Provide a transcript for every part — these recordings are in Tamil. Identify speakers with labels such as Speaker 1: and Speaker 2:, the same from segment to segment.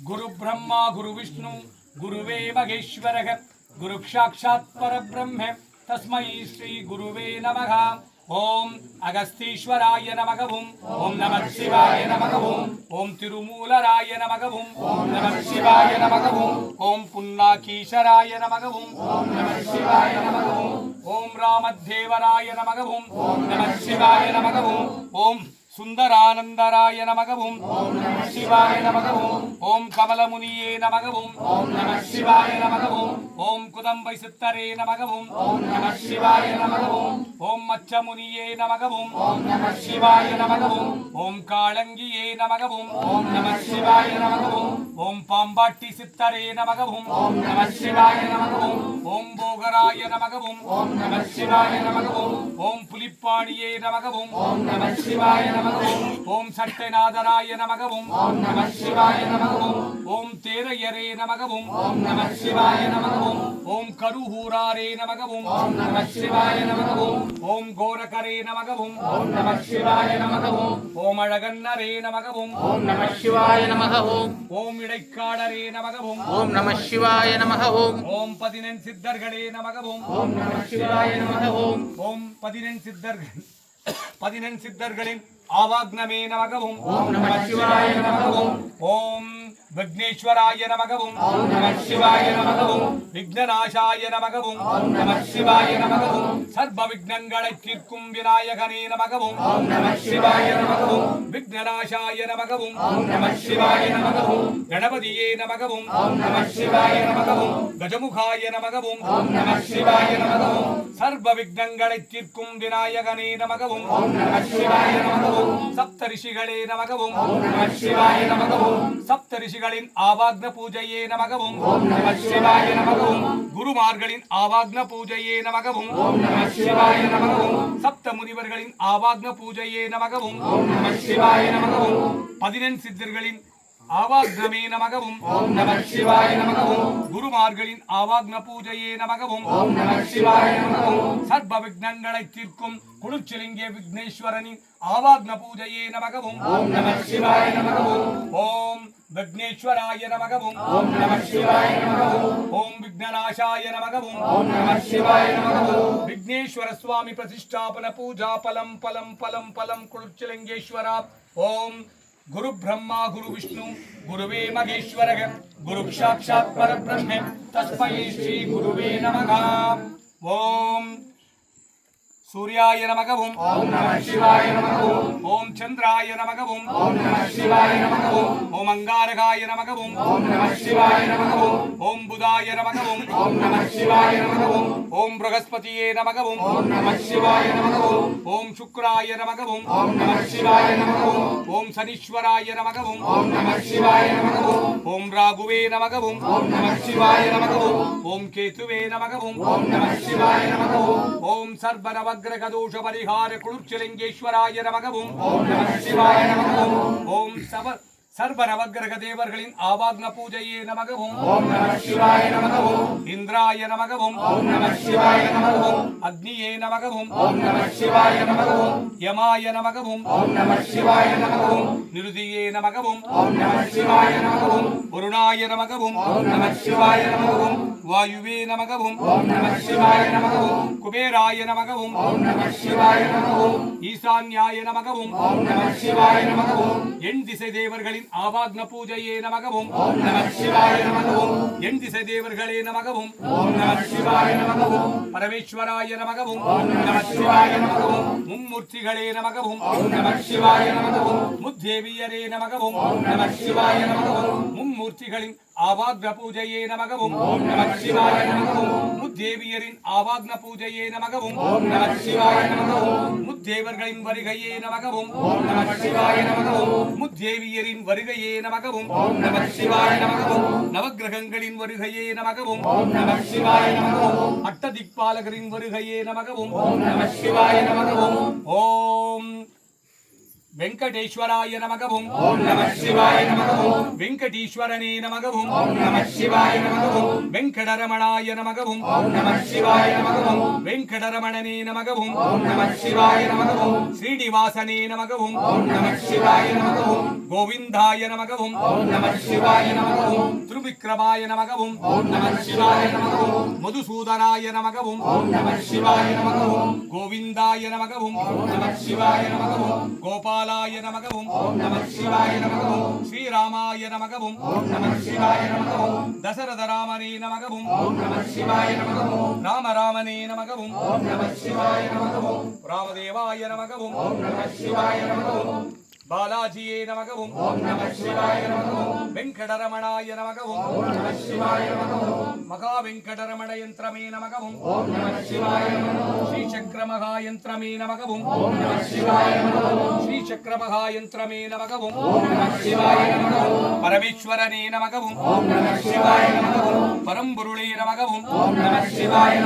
Speaker 1: குரு பிரம்மா குரு விஷ்ணு குருவே மகேஸ்வரக குரு சாட்சாத் பரபிரம்ம தஸ்மை ஸ்ரீ குருவே நமக ஓம் அகஸ்தீஸ்வராய நமகவும் ஓம் நம சிவாய நமகவும் ஓம் திருமூலராய நமகவும் ஓம் நம சிவாய நமகவும் ஓம் புன்னாகீசராய நமகவும் ஓம் நம சிவாய நமகவும் ஓம் ராமதேவராய நமகவும் ஓம் நம சிவாய நமகவும் ஓம் சுந்தரானந்தராய நமகவும் சிவாய நமகவும் ஓம் கமலமுனியே நமகவும் ஓம் நம சிவாய நமகவும் ஓம் குதம்பை சித்தரே நமகவும் ஓம் நம சிவாய நமகவும் ஓம் மச்சமுனியே நமகவும் ஓம் நம சிவாய நமகவும் ஓம் காளங்கியே நமகவும் ஓம் நம சிவாய நமகவும் ஓம் பாம்பாட்டி சித்தரே நமகவும் ஓம் நம சிவாய நமகவும் ஓம் போகராய நமகவும் ஓம் நம சிவாய நமகவும் ஓம் புலிப்பாணியே நமகவும் ஓம் நம சிவாய நமகவும் ஓம் சட்டைநாதராய நமகவும் ஓம் நம சிவாய நமகவும் ஓம் தேரையரே நமகவும் ஓம் நம சிவாய நமகவும் ஓம் கருஹூராரே நமகவும் ஓம் நம சிவாய நமகவும் ஓம் கோரகரே நமகவும் ஓம் நம சிவாய நமகவும் ஓம் அழகன்னரே நமகவும் ஓம் நம
Speaker 2: சிவாய நமக ஓம்
Speaker 1: இடைக்காடரே நமகவும்
Speaker 2: ஓம் நம சிவாய நமக ஓம்
Speaker 1: பதினெண் சித்தர்களே நமகவும்
Speaker 2: ஓம் நம சிவாய நமக ஓம்
Speaker 1: ஓம் பதினெண் சித்தர்கள் பதினெண் சித்தர்களின் ஆவாக்னமே நமகவும்
Speaker 2: ஓம் நம சிவாய நமகவும்
Speaker 1: ஓம் விக்னேஸ்வராய நமகவும்
Speaker 2: சிவாய நமகவும்
Speaker 1: விக்னநாசாய நமகவும் சிவாய நமகவும் சர்வ விக்னங்களை தீர்க்கும் விநாயகனே நமகவும்
Speaker 2: சிவாய நமகவும்
Speaker 1: விக்னநாசாய நமகவும்
Speaker 2: சிவாய நமகவும்
Speaker 1: கணபதியே நமகவும்
Speaker 2: சிவாய நமகவும்
Speaker 1: கஜமுகாய நமகவும்
Speaker 2: சிவாய நமகவும்
Speaker 1: சர்வ விக்னங்களை தீர்க்கும் விநாயகனே நமகவும்
Speaker 2: சிவாய நமகவும்
Speaker 1: சப்த ரிஷிகளே நமகவும்
Speaker 2: சிவாய நமகவும்
Speaker 1: சப்த ரிஷிகளின் ஆவாக்ன பூஜையே நமகவும்.
Speaker 2: சிவாய நமகவும்.
Speaker 1: குருமார்களின் ஆவாக்ன பூஜையே நமகவும்.
Speaker 2: சிவாய நமகவும்.
Speaker 1: சப்த முனிவர்களின் ஆவாக்ன பூஜையே நமகவும்.
Speaker 2: சிவாய நமகவும்.
Speaker 1: பதினெண் சித்தர்களின் ஆவாக்னமே நமகவும்.
Speaker 2: ஓம் நம சிவாய நமகவும்.
Speaker 1: குருமார்களின் ஆவாக்ன பூஜையே நமகவும்.
Speaker 2: ஓம் நம சிவாய நமகவும்.
Speaker 1: சர்வ விக்னங்களை தீர்க்கும் குளிர்ச்சிலிங்கே விக்னேஸ்வரனின் ஆவாக்ன பூஜையே நமகவும்
Speaker 2: ஓம் நம சிவாய நமகவும்
Speaker 1: ஓம் விக்னேஸ்வராய நமகவும்
Speaker 2: ஓம் நம சிவாய நமகவும்
Speaker 1: ஓம் விக்னநாசாய நமகவும்
Speaker 2: ஓம் நம சிவாய நமகவும்
Speaker 1: விக்னேஸ்வர சுவாமி பிரதிஷ்டாபன பூஜா பலம் பலம் பலம் பலம் குளிர்ச்சிலிங்கேஸ்வரா ஓம் குரு பிரம்மா குரு விஷ்ணு குருவே மகேஸ்வரக குரு சாட்சாத் பரபிரம்ம தஸ்மை ஸ்ரீ குருவே நமக ஓம் சூர்யாய நமகவும்
Speaker 2: ஓம் நம சிவாய நமகவும்
Speaker 1: ஓம் சந்திராய நமகவும்
Speaker 2: ஓம் நம சிவாய நமகவும்
Speaker 1: ஓம் அங்காரகாய நமகவும்
Speaker 2: ஓம் நம சிவாய நமகவும்
Speaker 1: ஓம் புதாய நமகவும்
Speaker 2: ஓம் நம சிவாய நமகவும்
Speaker 1: ஓம் பிரகஸ்பதியே நமகவும்
Speaker 2: ஓம் நம சிவாய நமகவும்
Speaker 1: ஓம் சுக்ராய நமகவும்
Speaker 2: ஓம் நம சிவாய நமகவும்
Speaker 1: ஓம் சனீஸ்வராய நமகவும்
Speaker 2: ஓம் நம சிவாய நமகவும்
Speaker 1: ஓம் ராகுவே நமகவும்
Speaker 2: ஓம் நம சிவாய நமகவும்
Speaker 1: ஓம் கேதுவே நமகவும்
Speaker 2: ஓம் நம சிவாய நமகவும்
Speaker 1: ஓம் சர்வரவக்ரகதோஷ பரிகார குளிர்ச்சிலிங்கேஸ்வராய நமகவும்
Speaker 2: ஓம் நம சிவாய நமகவும்
Speaker 1: ஓம் சப சர்வ நவக்கிரக தேவர்களின் ஆவாக்ன பூஜையே நமகவும்.
Speaker 2: ஓம் நம சிவாய நமகவும்.
Speaker 1: இந்திராய நமகவும்.
Speaker 2: ஓம் நம சிவாய நமகவும்.
Speaker 1: அக்னியே நமகவும்.
Speaker 2: ஓம் நம சிவாய நமகவும்.
Speaker 1: யமாய நமகவும்.
Speaker 2: ஓம் நம சிவாய நமகவும்.
Speaker 1: நிருதியே நமகவும்.
Speaker 2: ஓம் நம சிவாய நமகவும்.
Speaker 1: வருணாய நமகவும்.
Speaker 2: ஓம் நம சிவாய நமகவும்.
Speaker 1: வாயுவே நமகவும்.
Speaker 2: ஓம் நம சிவாய நமகவும்.
Speaker 1: குபேராய நமகவும்.
Speaker 2: ஓம் நம சிவாய நமகவும்.
Speaker 1: ஈசான்யாய நமகவும்.
Speaker 2: ஓம் நம சிவாய நமகவும்.
Speaker 1: எண் திசை தேவர்களின் தேவர்களின் ஆவாக்ன பூஜையே நமகவும். எண் திசை தேவர்களே நமகவும். பரமேஸ்வராய நமகவும். மும்மூர்த்திகளே நமகவும். முத்தேவியரே நமகவும். மும்மூர்த்திகளின் ஆவாக்ன பூஜையே நமகவும்.
Speaker 2: ஓம் நம சிவாய நமகவும்.
Speaker 1: முத்தேவியரின் ஆவாக்ன பூஜையே நமகவும்.
Speaker 2: ஓம் நம சிவாய நமகவும்.
Speaker 1: முத்தேவர்களின் வருகையே நமகவும்.
Speaker 2: ஓம் நம சிவாய நமகவும்.
Speaker 1: முத்தேவியரின் வருகையே நமகவும்.
Speaker 2: ஓம் நம சிவாய நமகவும்.
Speaker 1: நவக்கிரகங்களின் வருகையே நமகவும்.
Speaker 2: ஓம் நம சிவாய நமகவும்.
Speaker 1: அட்டதிக்பாலகரின் வருகையே நமகவும்.
Speaker 2: ஓம் நம சிவாய நமகவும்.
Speaker 1: ஓம் வெங்கடேஸ்வராய நமகவும்
Speaker 2: ஓம் நம சிவாய நமகவும்
Speaker 1: வெங்கடீஸ்வரனே நமகவும்
Speaker 2: ஓம் நம சிவாய நமகவும்
Speaker 1: வெங்கடரமணாய நமகவும்
Speaker 2: ஓம் நம சிவாய நமகவும்
Speaker 1: வெங்கடரமணனே நமகவும்
Speaker 2: ஓம் நம சிவாய நமகவும்
Speaker 1: ஸ்ரீனிவாசனே நமகவும்
Speaker 2: ஓம் நம சிவாய நமகவும்
Speaker 1: கோவிந்தாய நமகவும்
Speaker 2: ஓம் நம சிவாய நமகவும்
Speaker 1: திருவிக்ரமாய நமகவும்
Speaker 2: ஓம் நம சிவாய நமகவும்
Speaker 1: மதுசூதனாய நமகவும்
Speaker 2: ஓம் நம சிவாய நமகவும்
Speaker 1: கோவிந்தாய நமகவும்
Speaker 2: ஓம் நம சிவாய நமகவும்
Speaker 1: கோபாலாய நமகவும்
Speaker 2: ஓம் நம சிவாய நமகவும்
Speaker 1: ஸ்ரீராமாய நமகவும்
Speaker 2: ஓம் நம சிவாய நமகவும்
Speaker 1: தசரதராமனே நமகவும்
Speaker 2: ஓம் நம சிவாய நமகவும்
Speaker 1: ராமராமனே நமகவும்
Speaker 2: ஓம் நம சிவாய நமகவும்
Speaker 1: ராமதேவாய நமகவும்
Speaker 2: ஓம் நம சிவாய நமகவும்
Speaker 1: பாலாஜியே நமகவும்
Speaker 2: ஓம் நம சிவாய நமகவும்
Speaker 1: வெங்கடரமணாய நமகவும்
Speaker 2: ஓம் நம சிவாய நமகவும்
Speaker 1: மகா வெங்கடரமண யந்திரமே நமகவும்
Speaker 2: ஓம் நம சிவாய நமகவும்
Speaker 1: ஸ்ரீசக்கர மகா யந்திரமே நமகவும்
Speaker 2: ஓம் நம சிவாய நமகவும்
Speaker 1: ஸ்ரீசக்கர மகா யந்திரமே நமகவும்
Speaker 2: ஓம் நம சிவாய நமகவும்
Speaker 1: பரமேஸ்வரனே நமகவும்
Speaker 2: ஓம் நம சிவாய நமகவும்
Speaker 1: பரம்பொருளே நமகவும்
Speaker 2: ஓம் நம சிவாய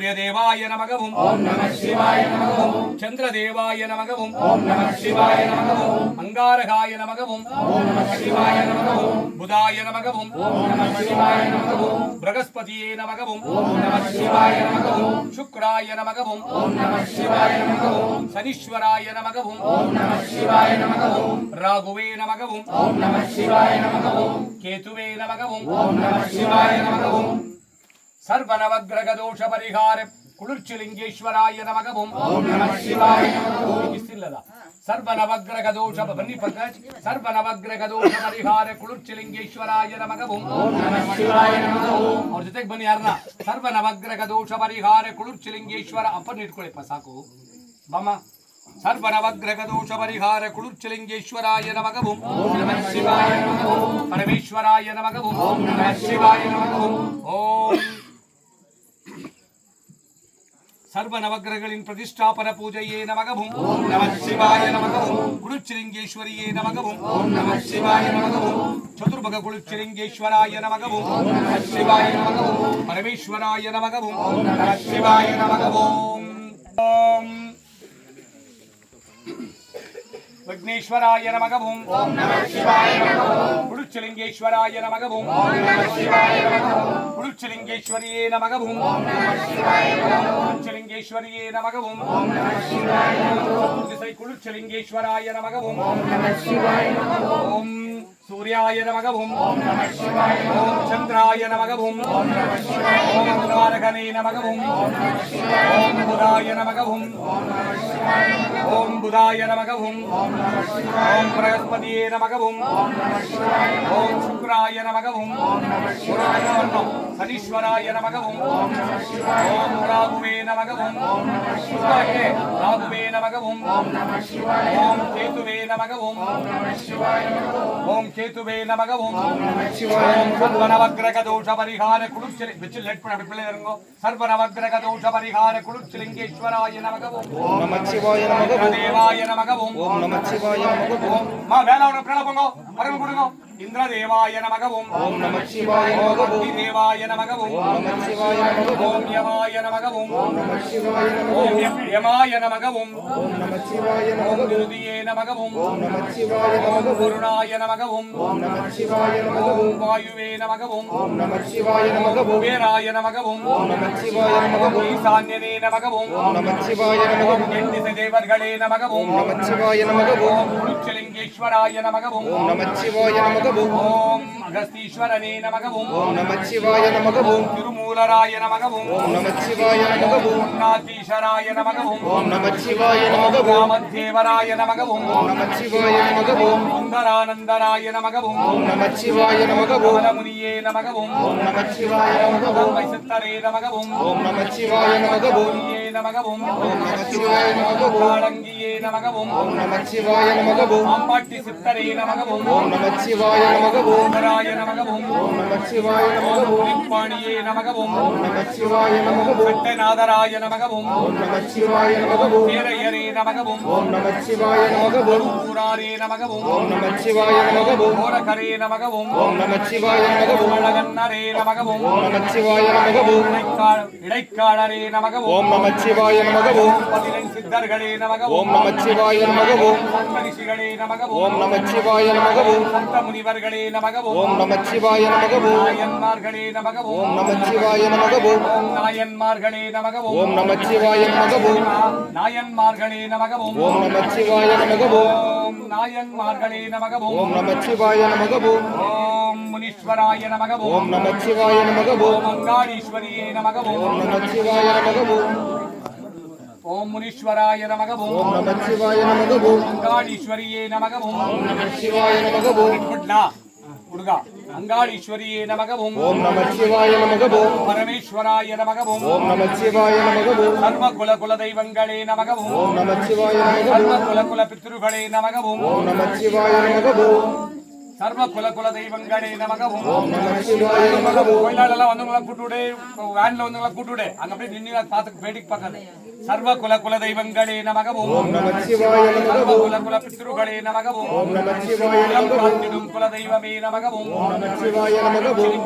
Speaker 2: நமகவும்
Speaker 1: சூரியதேவாய நமகவும்.
Speaker 2: ஓம் நம சிவாய நமகவும்.
Speaker 1: சந்திரதேவாய நமகவும்.
Speaker 2: ஓம் நம சிவாய நமகவும்.
Speaker 1: அங்காரகாய நமகவும்.
Speaker 2: ஓம் நம சிவாய நமகவும்.
Speaker 1: புதாய நமகவும்.
Speaker 2: ஓம் நம சிவாய நமகவும்.
Speaker 1: பிரகஸ்பதியே நமகவும்.
Speaker 2: ஓம் நம சிவாய நமகவும்.
Speaker 1: சுக்ராய நமகவும்.
Speaker 2: ஓம் நம சிவாய நமகவும்.
Speaker 1: சனீஸ்வராய நமகவும்.
Speaker 2: ஓம் நம சிவாய நமகவும்.
Speaker 1: ராகுவே நமகவும்.
Speaker 2: ஓம் நம சிவாய நமகவும்.
Speaker 1: கேதுவே நமகவும்.
Speaker 2: ஓம் நம சிவாய நமகவும். ಸರ್ವನವಗ್ರಹದೋಷ ಪರಿಹಾರ ಕುಳುರ್ಚಿ
Speaker 1: ಲಿಂಗೇಶ್ವರಾಯ ನಮಗಭೂಮ್ ದೋಷ ಬನ್ನಿ ಪಂಕಜ್ ಸರ್ವನವಗ್ರಹ ದೋಷ ಪರಿಹಾರ
Speaker 2: ಕುಳುರ್ಚಿ ಲಿಂಗೇಶ್ವರಾಯ ನಮಗಭೂಮ್
Speaker 1: ಅವ್ರ ಜೊತೆಗೆ ಬನ್ನಿ ಯಾರನ್ನ ದೋಷ ಪರಿಹಾರ ಕುಳುರ್ಚಿಲಿಂಗೇಶ್ವರ ಲಿಂಗೇಶ್ವರ ಅಪ್ಪನ ಸಾಕು ಬಮ್ಮ ಸರ್ವನವಗ್ರಹ ದೋಷ ಪರಿಹಾರ ಕುಳುರ್ಚಲಿಂಗೇಶ್ವರಾಯ ನಮಃ
Speaker 2: ಓಂ ನಮಃ ಶಿವಾಯ ನಮಃ
Speaker 1: ಪರಮೇಶ್ವರಾಯ
Speaker 2: ನಮಃ
Speaker 1: ಓಂ ನಮಃ ಶಿವಾಯ ಓಂ சர்வ
Speaker 2: நவகிரகங்களின் பிரதிஷ்டாபன பூஜையே நமகவும். நமசிவாய நமகவும். குருச்சிலிங்கேஸ்வரியே நமகவும். நமசிவாய நமகவும்.
Speaker 1: சதுர்முக குருச்சிலிங்கேஸ்வராய நமகவும்.
Speaker 2: நமசிவாய நமகவும். சிவாய நமகவும். புடுச்சலிங்கேஸ்வராய நமகவும். சிவாய நமகவும்.
Speaker 1: புடுச்சலிங்கேஸ்வரியே நமகவும்.
Speaker 2: ஓம் நம சிவாய நமகவும். மகாபுரீஸ்வரியே நமகவும்.
Speaker 1: திசை குளிர்ச்சலிங்கேஸ்வராய நமகவும்.
Speaker 2: ஓம்
Speaker 1: சூர்யாய நமகவும்.
Speaker 2: ஓம்
Speaker 1: சந்திராய நமகவும்.
Speaker 2: ஓம்
Speaker 1: குமாரகனே நமகவும். ஓம் புதாய நமகவும். ஓம் புதாய நமகவும். ஓம் பிரகஸ்பதியே நமகவும். ஓம் சுக்ராய நமகவும். சனீஸ்வராய நமகவும் ஓம் ராகுவே நமகவும் சுக்ராயே ராகுவே நமகவும் ஓம் கேதுவே நமகவும் ஓம் கேதுவே நமகவும் ஓம் சர்வநவக்கிரக தோஷ பரிகார குளிர்ச்சிலை வச்சு லேட் பண்ண பிள்ளை இருங்கோ சர்வநவக்கிரக தோஷ பரிகார குளிர்ச்சிலிங்கேஸ்வராய நமகவும்
Speaker 3: ஓம் நமச்சிவாய நமகவும்
Speaker 1: தேவாய நமகவும்
Speaker 3: ஓம் நமச்சிவாய நமகவும்
Speaker 1: மா வேலை அவனை பிள்ளை போங்க வரங்க கொடுங்க. இந்திர தேவாய நமகவும்
Speaker 3: ஓம் நமச்சிவாய
Speaker 1: ஓம்
Speaker 3: நமகவும்
Speaker 1: தேவாய நமகவும்
Speaker 3: ஓம் நமச்சிவாய நமகவும்
Speaker 1: ஓம் யமாய நமகவும்
Speaker 3: நமச்சிவாய நமகவும்
Speaker 1: ஓம் யம்- யமாய நமகவும்
Speaker 3: ஓம் நமச்சிவாய
Speaker 1: ஓம்
Speaker 3: நமகவும்
Speaker 1: துருதியே நமகவும்
Speaker 3: ஓம் நமச்சிவாய
Speaker 1: ஓம்
Speaker 3: நமகவும்
Speaker 1: குருணாய நமகவும்
Speaker 3: ஓம் நமச்சிவாய நமகவும்
Speaker 1: ஓம் வாயுவே நமகவும்
Speaker 3: ஓம் நமச்சிவாய நமகவும்
Speaker 1: குபேராய நமகவும்
Speaker 3: ஓம் நமச்சிவாய நமகவும்
Speaker 1: ஈசான்யனே நமகவும்
Speaker 3: ஓம் நமச்சிவாய நமகவும்
Speaker 1: எண்ணிசை தேவர்களே நமகவும்
Speaker 3: ஓம் நமச்சிவாய நமகவும்
Speaker 1: ஓம் நமகவும்
Speaker 3: ஓம் நமச்சிவாய நமகவும்
Speaker 1: ஓம் அகஸ்தீஸ்வரனே நமகவும்
Speaker 3: ஓம் நமச்சிவாய நமகவும்
Speaker 1: திருமூலராய நமகவும்
Speaker 3: ஓம் நமச்சிவாய நமகவும்
Speaker 1: நாதீஸ்வராய நமகவும்
Speaker 3: ஓம் நமச்சிவாய நமகவும்
Speaker 1: ராமதேவராய நமகவும்
Speaker 3: ஓம் நமச்சிவாய நமகவும்
Speaker 1: சுந்தரானந்தராய நமகவும்
Speaker 3: ஓம் நமச்சிவாய நமகவும்
Speaker 1: கமலமுனியே நமகவும்
Speaker 3: ஓம் நமச்சிவாய நமகவும்
Speaker 1: வைசித்தரே நமகவும்
Speaker 3: ஓம் நமச்சிவாய நமகவும்
Speaker 1: நமகவும்
Speaker 3: ஓம் நமச்சிவாய நமகவும்
Speaker 1: காளங்கியே நமகவும்
Speaker 3: ஓம் நமச்சிவாய நமகவும்
Speaker 1: ஆம்பாட்டி சித்தரே நமகவும்
Speaker 3: ஓம் நமச்சிவாய நமகவும்
Speaker 1: சுந்தராய நமகவும்
Speaker 3: ஓம் நமச்சிவாய நமகவும்
Speaker 1: புலிப்பாணியே நமகவும்
Speaker 3: ஓம் நமச்சிவாய நமகவும்
Speaker 1: சட்டநாதராய நமகவும்
Speaker 3: ஓம் நமச்சிவாய நமகவும்
Speaker 1: பேரையரே நமகவும்
Speaker 3: ஓம் நமச்சிவாய நமகவும்
Speaker 1: ஊராரே நமகவும்
Speaker 3: ஓம் நமச்சிவாய நமகவும்
Speaker 1: கோரகரே நமகவும்
Speaker 3: ஓம் நமச்சிவாய நமகவும்
Speaker 1: அழகன்னரே நமகவும்
Speaker 3: ஓம் நமச்சிவாய நமகவும்
Speaker 1: இடைக்கால- இடைக்காலரே நமகவும்
Speaker 3: ஓம் நமச்சிவாய நமக ஓம்
Speaker 1: பதினெண் சித்தர்களே நமக
Speaker 3: ஓம் நமச்சிவாய நமக ஓம்
Speaker 1: சப்தரிஷிகளே நமக
Speaker 3: ஓம் நமக ஓம்
Speaker 1: சப்த முனிவர்களே நமக
Speaker 3: ஓம் நமச்சிவாய நமக ஓம்
Speaker 1: நாயன்மார்களே நமக
Speaker 3: ஓம் நமச்சிவாய நமக ஓம்
Speaker 1: நாயன்மார்களே நமக
Speaker 3: ஓம் நமச்சிவாய நமக ஓம்
Speaker 1: நாயன்மார்களே நமக
Speaker 3: ஓம் நமச்சிவாய நமக ஓம்
Speaker 1: நாயன்மார்களே நமக
Speaker 3: ஓம் நமச்சிவாய நமக ஓம்
Speaker 1: முனீஸ்வராய நமக
Speaker 3: ஓம் நமச்சிவாய நமக ஓம்
Speaker 1: அங்காளீஸ்வரியே
Speaker 3: ஓம் நமச்சிவாய நமக ஓம்
Speaker 1: முனீஸ்வராய நமக
Speaker 3: ஓம் நமச்சிவாய நமக ஓம்
Speaker 1: அங்காளீஸ்வரியே நமக
Speaker 3: ஓம் நமச்சிவாய நமக ஓம்
Speaker 1: இட்பட்னா ಹುಡುಗ ಅಂಗಾಳೀಶ್ವರಿಯೇ ನಮಗ
Speaker 3: ಓಂ ಓಂ ನಮಃ ಶಿವಾಯ
Speaker 1: ನಮಗ ಓಂ
Speaker 3: ಪರಮೇಶ್ವರಾಯ ನಮಗ ಓಂ ಓಂ
Speaker 1: ನಮಃ ಶಿವಾಯ ನಮಗ ಓಂ ಸರ್ವ
Speaker 3: ಕುಲ ಕುಲ ದೈವಂಗಳೇ
Speaker 1: ನಮಗ
Speaker 3: ಓಂ
Speaker 1: ಓಂ ನಮಃ ಶಿವಾಯ ನಮಗ
Speaker 3: ಸರ್ವ ಕುಲ ಕುಲ ಪಿತೃಗಳೇ ನಮಗ ಓಂ ಓಂ ನಮಃ ಶಿವಾಯ ನಮಗ ಓಂ
Speaker 1: சர்வ குல குல தெய்வங்களே
Speaker 3: நமக
Speaker 1: கோயிலாடெல்லாம் வந்தவங்களாம் கூட்டுவிடு வேன்ல வந்தவங்களாம் கூட்டுவிடு அங்க போய் நின்று பார்த்து வேடிக்கை பார்க்காது. சர்வ குல குல தெய்வங்களே
Speaker 3: நமக
Speaker 1: சர்வ குல குல பித்ருகளே
Speaker 3: நமக
Speaker 1: குல தெய்வமே
Speaker 3: நமக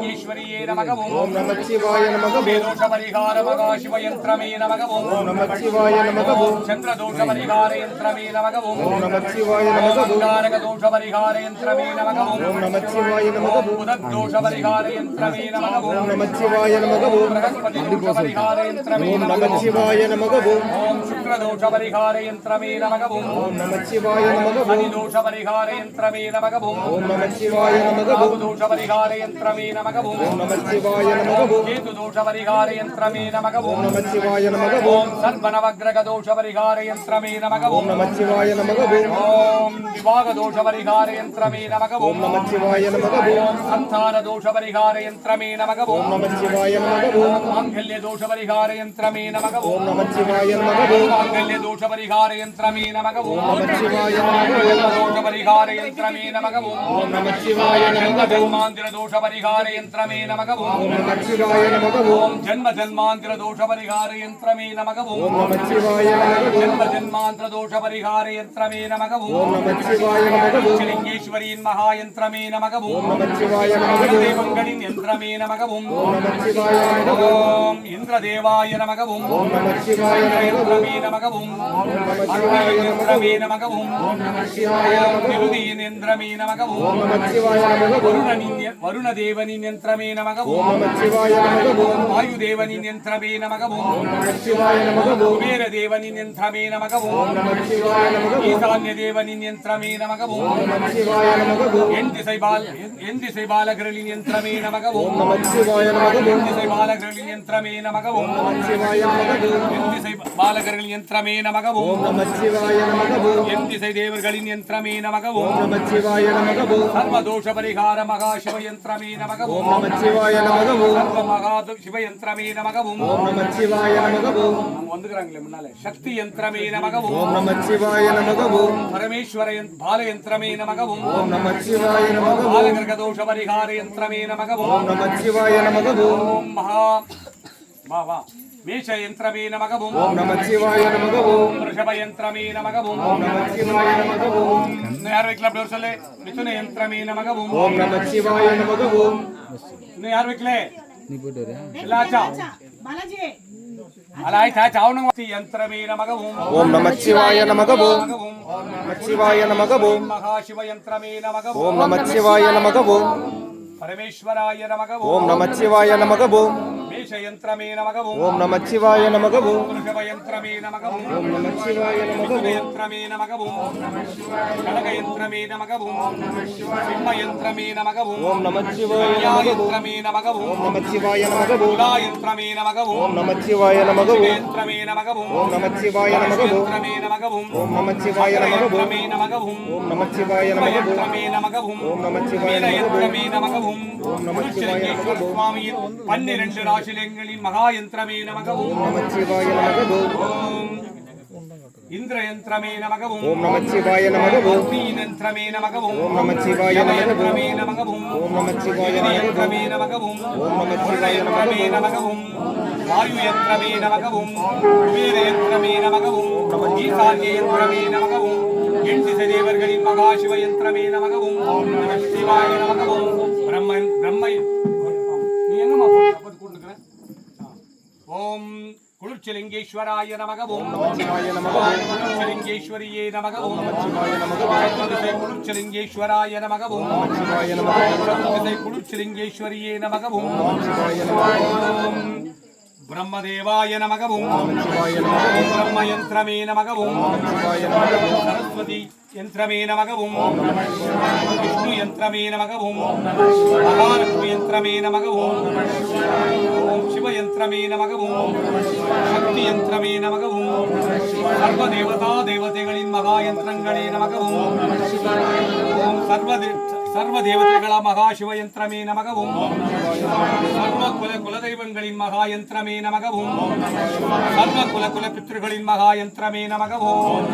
Speaker 3: ஈஸ்வரியே நமக
Speaker 1: வேதோஷ பரிகார மகா சிவ யந்திரமே
Speaker 3: நமக
Speaker 1: சந்திரதோஷ
Speaker 3: பரிகார யந்திரமே நமக தோஷ
Speaker 1: பரிகார
Speaker 3: யந்திரமே நமக ஓம் நமச்சிவாய நமக. ஓம் நமச்சிவாய நமக. ஓம் நமச்சிவாய நமக. ஓம் ോഷപരിഹാരയന്ത്രമേ നമകവും ഓം നമശിവായ
Speaker 1: ശിവായ അനിദോഷ ഓം നമശിവായ നമകവും ഓം
Speaker 3: നമശിവായ നമകവും കേതുദോഷ ഓം
Speaker 1: നമശിവായ നമകവും ഓം ഓം നമശിവായ നമകവും
Speaker 3: ഓം ഓം നമശിവായ നമകവും
Speaker 1: ഓം ഓം നമശിവായ നമകവും ഓം ഓം
Speaker 3: നമശിവായ दोषपरिहार यन्त्रमे नमः
Speaker 1: ॐ दोषपरिहार यन्त्रमे नमः ॐ
Speaker 3: नमः शिवाय नमः जन्मान्तिर
Speaker 1: दोषपरिहार यन्त्रमे नमः ॐ
Speaker 3: नमः शिवाय नमः ॐ
Speaker 1: जन्म जन्मान्तिर दोषपरिहार यन्त्रमे नमः
Speaker 3: ॐ नमः शिवाय नमः
Speaker 1: जन्म जन्मान्तिर दोषपरिहार यन्त्रमे नमः ॐ नमः
Speaker 3: शिवाय नमः लिङ्गेश्वरीन् महायन्त्रमे
Speaker 1: नमः ॐ नमः शिवाय नमः देवङ्गलिन्
Speaker 3: यन्त्रमे नमः ॐ नमः
Speaker 1: शिवाय नमः ॐ
Speaker 3: इन्द्रदेवाय नमः ॐ नमः
Speaker 1: शिवाय नमः நமகவும்
Speaker 3: ஓம்
Speaker 1: நமகவும்
Speaker 3: ஓம்
Speaker 1: நமகவும் வருண தேவனின் யந்திரமே நமகவும் வாயு தேவனின் யந்திரமே நமகவும் குபேர தேவனின் யந்திரமே நமகவும் ஈசான்ய தேவனின் யந்திரமே நமகவும் என் திசை பால் என் திசை பாலகர்களின் யந்திரமே நமகவும் என் திசை பாலகர்களின் யந்திரமே நமகவும் என் திசை பாலகர்களின் யந்திரமே நமகவும்.
Speaker 3: நமச்சிவாய நமக ஓம்
Speaker 1: என் திசை தேவர்களின் யந்திரமே நமகவும்.
Speaker 3: நமச்சிவாய நமக ஓம்
Speaker 1: சர்வ தோஷ பரிகார மகா சிவ யந்திரமே நமகவும்.
Speaker 3: நமச்சிவாய நமக ஓம்
Speaker 1: சர்வ மகா சிவ யந்திரமே நமகவும்.
Speaker 3: ஓம் நமச்சிவாய நமக ஓம்
Speaker 1: வந்துக்கிறாங்களே முன்னாலே. சக்தி யந்திரமே நமகவும்.
Speaker 3: ஓம் நமச்சிவாய நமக ஓம்
Speaker 1: பரமேஸ்வர பால யந்திரமே நமகவும்.
Speaker 3: ஓம் நமச்சிவாய நமக ஓம்
Speaker 1: பாலகிரக தோஷ பரிகார யந்திரமே நமகவும்.
Speaker 3: ஓம் நமச்சிவாய நமக ஓம்
Speaker 1: ஓம் மகா வா வா. మేషయంత్రమే నమగవం
Speaker 3: ఓం నమ శివాయ నమగవం
Speaker 1: వృషభయంత్రమే నమగవం ఓం
Speaker 3: నమ శివాయ నమగవం యారు
Speaker 1: విక్ల బ్లౌసలే మిథున యంత్రమే నమగవం ఓం నమ శివాయ నమగవం
Speaker 3: ను యారు విక్లే. నీ
Speaker 1: బుడరే లాచా బలజే అలాయ్ తా చావన యంత్రమే నమగవం ఓం నమ శివాయ
Speaker 3: నమగవం శివాయ నమగవం మహాశివ
Speaker 1: యంత్రమే
Speaker 3: ఓం నమ శివాయ
Speaker 1: నమగవం పరమేశ్వరాయ నమగవం
Speaker 3: ఓం నమ శివాయ నమగవం
Speaker 1: யந்திரமே நமக
Speaker 3: ஓம் நமச்சிவாய நமக ஓம்
Speaker 1: யந்திரமே நமக
Speaker 3: ஓம் நமச்சிவாய நமக யந்திரமே நமக ஓம்
Speaker 1: கடக யந்திரமே நமக ஓம் சிம்ம யந்திரமே நமக
Speaker 3: ஓம் நமச்சிவாய
Speaker 1: யந்திரமே
Speaker 3: நமக ஓம் நமச்சிவாய நமக
Speaker 1: ஓலா யந்திரமே நமக
Speaker 3: ஓம் நமச்சிவாய நமக ஓம்
Speaker 1: யந்திரமே நமக
Speaker 3: ஓம் நமச்சிவாய நமக ஓம்
Speaker 1: யந்திரமே நமக
Speaker 3: ஓம் நமச்சிவாய நமக ஓம்
Speaker 1: நமக
Speaker 3: ஓம் நமச்சிவாய நமக
Speaker 1: யந்திரமே நமக
Speaker 3: ஓம் நமச்சிவாய நமக ஓம்
Speaker 1: நமச்சிவாய நமக
Speaker 3: ஓம் நமச்சிவாய
Speaker 1: நமக ஓம் பன்னிரண்டு ராசி மகா யந்திரமே நமகவும்
Speaker 3: ஓம் நமச்சிவாய நமக ஓம்
Speaker 1: ஓம் இந்திர யந்திரமே நமகவும்
Speaker 3: ஓம் நமச்சிவாய நமக ஓம்
Speaker 1: அக்னி யந்திரமே நமகவும்
Speaker 3: ஓம் நமச்சிவாய
Speaker 1: யம
Speaker 3: நமக ஓம்
Speaker 1: யந்திரமே நமகவும்
Speaker 3: ஓம் நமச்சிவாய
Speaker 1: அக்னி
Speaker 3: நமக
Speaker 1: யந்திரமே
Speaker 3: ஓம்
Speaker 1: நமகவும்
Speaker 3: ஓம் நமச்சிவாய
Speaker 1: நமகவும் வாயு யந்திரமே நமகவும் குபேர யந்திரமே நமகவும் ஈசான்ய யந்திரமே நமகவும் எண் திசை தேவர்களின் மகாசிவ யந்திரமே நமகவும் நம சிவாய நமகவும் பிரம்மன் பிரம்ம ஓம் குழு குருச்சிலிங்கேஸ்வராய நமக ஓம்
Speaker 3: சிவாய நமக. ஓம்
Speaker 1: குருச்சிலிங்கேஸ்வரியே நமக ஓம்
Speaker 3: சிவாய நமக.
Speaker 1: ஓம் பிரம்மதேவாய நமக ஓம் பிரம்மயந்திரமே நமக ஓம் சரஸ்வதி யந்திரமே நமக ஓம் விஷ்ணு யந்திரமே நமக ஓம் மகாலட்சுமி யந்திரமே நமக ஓம் சிவ யந்திரமே நமக ஓம் சக்தி யந்திரமே நமக ஓம் சர்வ தேவதா தேவதைகளின் மகா யந்திரங்களே நமக ஓம் சர்வ சர்வ தேவதைகள மகா சிவ யந்திரமே நமக ஓம் சர்வ குல குலதெய்வங்களின் மகா யந்திரமே நமக ஓம் சர்வ குல குல பித்ருகளின் மகா யந்திரமே நமக ஓம்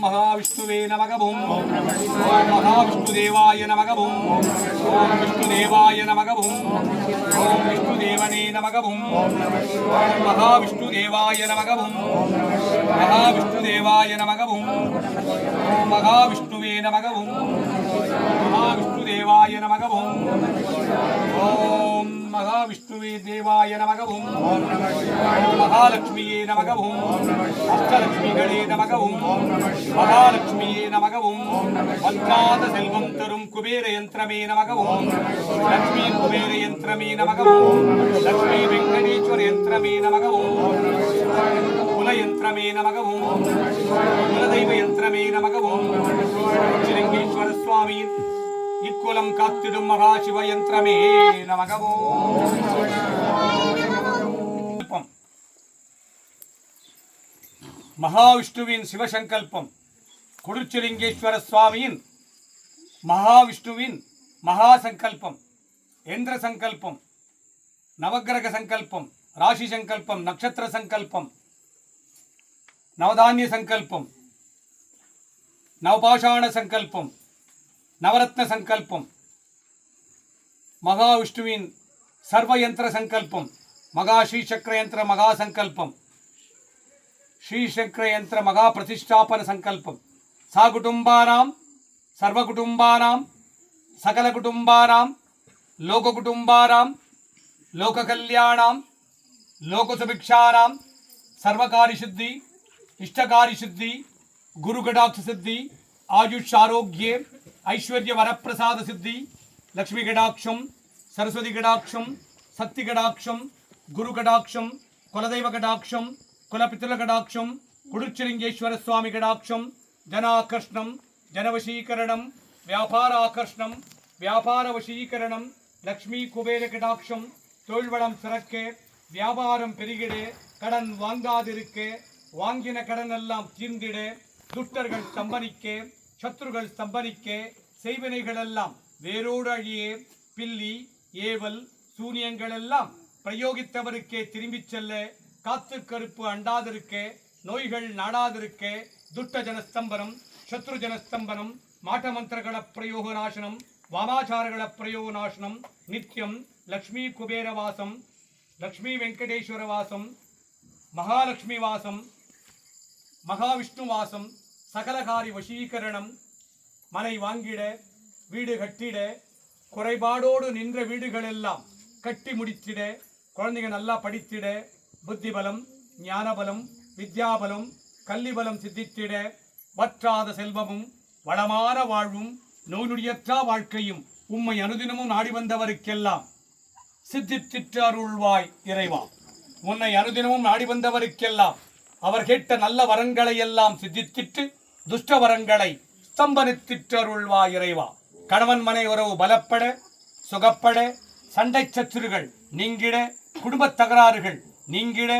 Speaker 1: ஓம் மகாவிஷ்ணுவே நமக ஓம் ஓம் மகாவிஷ்ணுதேவாய நமக ஓம் ஓம் விஷ்ணுதேவாய நமக ஓம் ஓம் விஷ்ணுதேவனே நமக ஓம் ஓம் மகாவிஷ்ணுதேவாய நமக ஓம் மகாவிஷ்ணுதேவாய நமக ஓம் ஓம் மகாவிஷ்ணுவே நமக ஓம் மகாவிஷ்ணுதேவாய நமக ஓம் ஓம் மகாவிஷ்ணுவே தேவாய நமக ஓம் ஓம் மகாலட்சுமியே நமக ஓம் அஷ்டலட்சுமிகளே நமக ஓம் மகாலட்சுமியே நமக ஓம் வந்தாத செல்வம் தரும் குபேர யந்திரமே நமக ஓம் லட்சுமி குபேர யந்திரமே நமக ஓம் லட்சுமி வெங்கடேஸ்வர யந்திரமே நமக ஓம் இக்குலம் காத்திடும் மகா சிவயந்திரமே நமகமோ மகாவிஷ்ணுவின் சிவசங்கல்பம். குடிச்சிலிங்கேஸ்வர சுவாமியின் மகாவிஷ்ணுவின் மகா சங்கல்பம் எந்திர சங்கல்பம். நவகிரக சங்கல்பம். ராசி சங்கல்பம். நட்சத்திர சங்கல்பம். நவதானிய சங்கல்பம். நவபாஷாண சங்கல்பம். నవరత్న సంకల్పం. మహావిష్ణువిన్ సర్వయంత్ర సంకల్పం. మగా శ్రీచక్రయంత్ర మగా సంకల్పం శ్రీచక్రయంత్ర మగా ప్రతిష్టాపన సంకల్పం. సా కుటుంబానాం సర్వకుటుంబానాం సకల కుటుంబానాం లోకకుటుంబానాం లోకకళ్యాణాం లోకసుభిక్షానాం సర్వకార్యశుద్ధి ఇష్టకార్యశుద్ధి గురుగడాక్ష సిద్ధి ఆయుష్ ఆరోగ్యే ஐஸ்வர்ய வரப்பிரசாத சித்தி லக்ஷ்மி கடாட்சம் சரஸ்வதி கடாட்சம் சக்தி கடாட்சம் குரு கடாட்சம் குலதெய்வ கடாட்சம் குலபித்திர கடாட்சம் குடுச்சிலிங்கேஸ்வர சுவாமி கடாட்சம் ஜனாகர்ஷ்ணம் ஜனவசீகரணம் வியாபாராகர்ஷ்ணம் வியாபார வசீகரணம் லக்ஷ்மி குபேர கடாட்சம் தொழில்வளம் சிறக்க வியாபாரம் பெருகிடு கடன் வாங்காதிருக்க வாங்கின கடன் எல்லாம் தீர்ந்திட துஷ்டர்கள் சம்பனிக்க சத்ருகள் ஸ்தம்பரிக்க செய்வினைகளெல்லாம் வேரோடு அழியே பில்லி ஏவல் சூனியங்களெல்லாம் பிரயோகித்தவருக்கே திரும்பிச் செல்ல காத்து கருப்பு அண்டாதிருக்க நோய்கள் நாடாதிருக்க துட்ட ஜனஸ்தம்பரம் சத்ரு ஜனஸ்தம்பரம் மாட்டமந்திரகள பிரயோக நாசனம் வாமாச்சாரகள பிரயோக நாசனம் நித்தியம் லக்ஷ்மி குபேரவாசம் லக்ஷ்மி வெங்கடேஸ்வர வாசம் மகாலட்சுமி வாசம் மகாவிஷ்ணு வாசம் சகலகாரி வசீகரணம் மனை வாங்கிட வீடு கட்டிட குறைபாடோடு நின்ற வீடுகளெல்லாம் கட்டி முடித்திட குழந்தைங்க நல்லா படித்திட புத்தி பலம் வித்யாபலம் கல்விபலம் சித்தித்திட வற்றாத செல்வமும் வளமான வாழ்வும் நோயுடியற்றா வாழ்க்கையும் உம்மை அனுதினமும் நாடி வந்தவருக்கெல்லாம் சித்தித்திற்று அருள்வாய் இறைவா. உன்னை அனுதினமும் நாடி வந்தவருக்கெல்லாம் அவர் கேட்ட நல்ல வரங்களை எல்லாம் சித்தித்திட்டு துஷ்டவரங்களை ஸ்தம்பனித்திற்றருள்வா இறைவா. கணவன் மனை உறவு பலப்பட சுகப்பட சண்டை சத்துருகள் நீங்கிட குடும்பத் தகராறுகள் நீங்கிட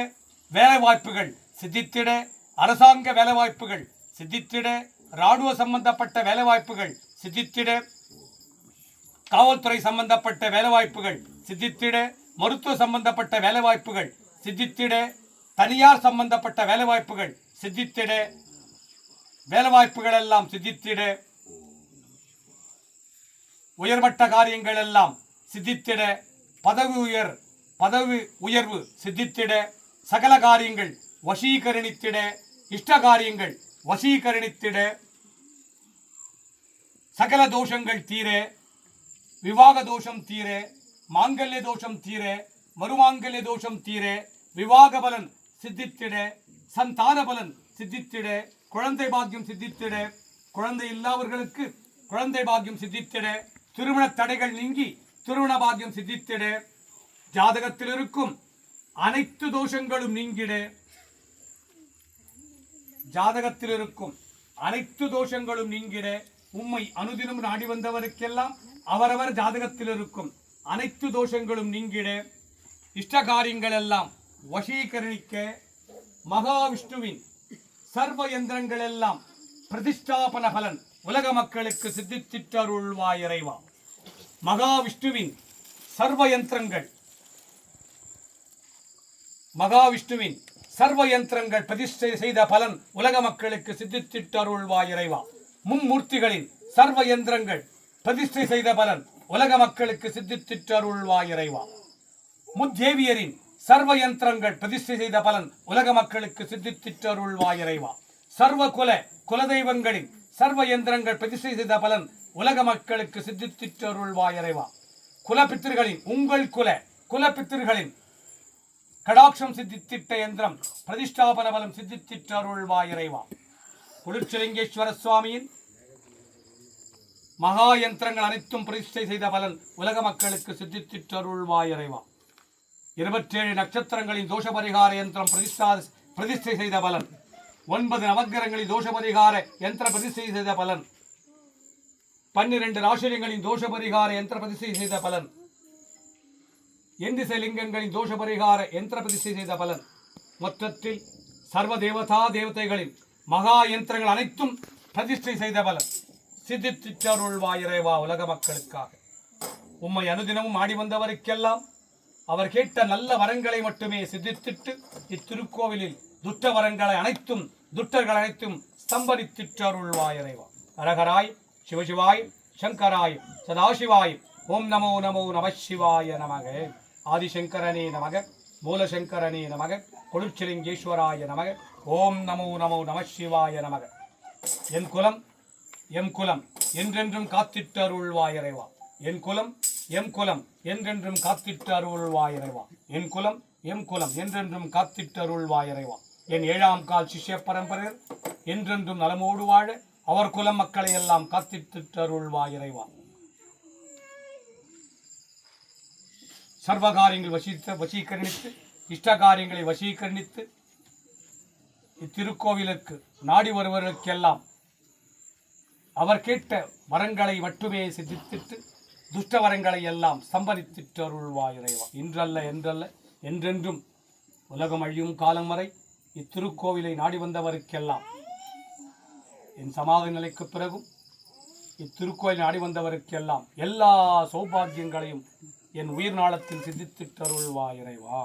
Speaker 1: வேலைவாய்ப்புகள் சிதித்திட சித்தித்திட அரசாங்க வேலைவாய்ப்புகள் சிதித்திட சித்தித்திட சம்பந்தப்பட்ட வேலைவாய்ப்புகள் சிதித்திட சித்தித்திட காவல்துறை சம்பந்தப்பட்ட வேலைவாய்ப்புகள் சித்தித்திட மருத்துவ சம்பந்தப்பட்ட வேலைவாய்ப்புகள் சித்தித்திட தனியார் சம்பந்தப்பட்ட வேலைவாய்ப்புகள் சித்தித்திட வேலைவாய்ப்புகள் எல்லாம் சித்தித்திட உயர்மட்ட காரியங்கள் எல்லாம் சிதித்திட பதவி உயர் பதவி உயர்வு சித்தித்திட சகல காரியங்கள் வசீகரணித்திட. இஷ்ட காரியங்கள் வசீகரணித்திட. சகல தோஷங்கள் தீர. விவாக தோஷம் தீர. மாங்கல்ய தோஷம் தீர. மறுமாங்கல்ய தோஷம் தீர. விவாக பலன் சித்தித்திட. சந்தான பலன் சித்தித்திட. குழந்தை பாக்கியம் சித்தித்திட குழந்தை இல்லாதவர்களுக்கு குழந்தை பாக்கியம் சித்தித்திட திருமண தடைகள் நீங்கி திருமண பாக்கியம் சித்தித்திட ஜாதகத்தில் இருக்கும் அனைத்து தோஷங்களும் நீங்கிட ஜாதகத்தில் இருக்கும் அனைத்து தோஷங்களும் நீங்கிட உம்மை அனுதினம் நாடி வந்தவருக்கெல்லாம் அவரவர் ஜாதகத்தில் இருக்கும் அனைத்து தோஷங்களும் நீங்கிட இஷ்ட காரியங்கள் எல்லாம் வசீகரணிக்க மகாவிஷ்ணுவின் சர்வ யந்திரங்கள் எல்லாம் பிரதிஷ்டாபன பலன். உலக மக்களுக்கு சித்தித்திட்டருள்வாய் இறைவா. மகாவிஷ்ணுவின் சர்வ யந்திரங்கள். மகாவிஷ்ணுவின் சர்வ யந்திரங்கள் பிரதிஷ்டை செய்த பலன் உலக மக்களுக்கு சித்தித்திட்டருள்வாய் இறைவா. மும்மூர்த்திகளின் சர்வ யந்திரங்கள் பிரதிஷ்டை செய்த பலன் உலக மக்களுக்கு சித்தித்திட்டருள்வாய் இறைவா. முத்தேவியரின் சர்வ யந்திரங்கள் பிரதிஷ்டை செய்த பலன் உலக மக்களுக்கு சித்தித்திட்டருள்வா இறைவா. சர்வ குல குலதெய்வங்களின் சர்வ யந்திரங்கள் பிரதிஷ்டை செய்த பலன் உலக மக்களுக்கு சித்தித்திட்டருள்வாய் இறைவா. குலப்பித்திர்களின் உங்கள் குல குலப்பித்திர்களின் கடாட்சம் சித்தித்திட்ட யந்திரம் பிரதிஷ்டாபன பலம் சித்தித்திட்டருள்வா இறைவா. குளிர்ச்சிலிங்கேஸ்வர சுவாமியின் மகா யந்திரங்கள் அனைத்தும் பிரதிஷ்டை செய்த பலன் உலக மக்களுக்கு சித்தித்திட்டருள்வா இறைவா. இருபத்தேழு நட்சத்திரங்களின் தோஷ பரிகார யந்திரம் பிரதிஷ்டா பிரதிஷ்டை செய்த பலன். ஒன்பது நவக்கிரகங்களின் தோஷ பரிகார யந்திர பிரதிஷ்டை செய்த பலன். பன்னிரண்டு ராசிரியங்களின் தோஷ பரிகார யந்திர பிரதிஷ்டை செய்த பலன். எந்திசை லிங்கங்களின் தோஷ பரிகார யந்திர பிரதிஷ்டை செய்த பலன். மொத்தத்தில் சர்வ தேவதா தேவதைகளின் மகா யந்திரங்கள் அனைத்தும் பிரதிஷ்டை செய்த பலன். சித்தித்திட்டருள்வாய் இறைவா உலக மக்களுக்காக. உம்மை அனுதினமும் ஆடி வந்தவருக்கெல்லாம் அவர் கேட்ட நல்ல வரங்களை மட்டுமே சிந்தித்திட்டு இத்திருக்கோவிலில் துட்ட வரங்களை அனைத்தும் துட்டர்கள் அனைத்தும் ஸ்தம்பரித்திட்டருள்வாய் இறைவா. அரகராய் சிவசிவாய் சங்கராய் சதாசிவாய் ஓம் நமோ நமோ நம சிவாய நமக. ஆதிசங்கரனே நமக மூலசங்கரனே நமக கொழுச்சிலிங்கேஸ்வராய நமக ஓம் நமோ நமோ நம சிவாய நமக. என் குலம் எம் குலம் என்றென்றும் காத்திட்டருள்வாயறைவா இறைவா. என் குலம் எம் குலம் என்றென்றும் காத்திட்டு அருள்வாய் இறைவா. என் குலம் எம் குலம் என்றென்றும் காத்திட்டு அருள்வாய் இறைவா. என் ஏழாம் கால் சிஷ்ய பரம்பரையர் என்றென்றும் நலமோடு வாழ அவர் குலம் மக்களை எல்லாம் காத்திட்டு அருள்வாய் இறைவா. சர்வகாரியங்கள் வசித்த வசீகரணித்து இஷ்ட காரியங்களை வசீகரணித்து இத்திருக்கோவிலுக்கு நாடி வருவர்களுக்கெல்லாம் அவர் கேட்ட வரங்களை மட்டுமே சித்தித்திட்டு துஷ்டவரங்களை எல்லாம் சம்பரித்திட்டு இறைவா. இன்றல்ல என்றல்ல என்றென்றும் உலகம் அழியும் காலம் வரை இத்திருக்கோவிலை நாடி வந்தவருக்கெல்லாம் என் சமாதி நிலைக்கு பிறகும் இத்திருக்கோயில் நாடி வந்தவருக்கெல்லாம் எல்லா சௌபாகியங்களையும் என் உயிர் நாளத்தில் சித்தித்திட்டு இறைவா.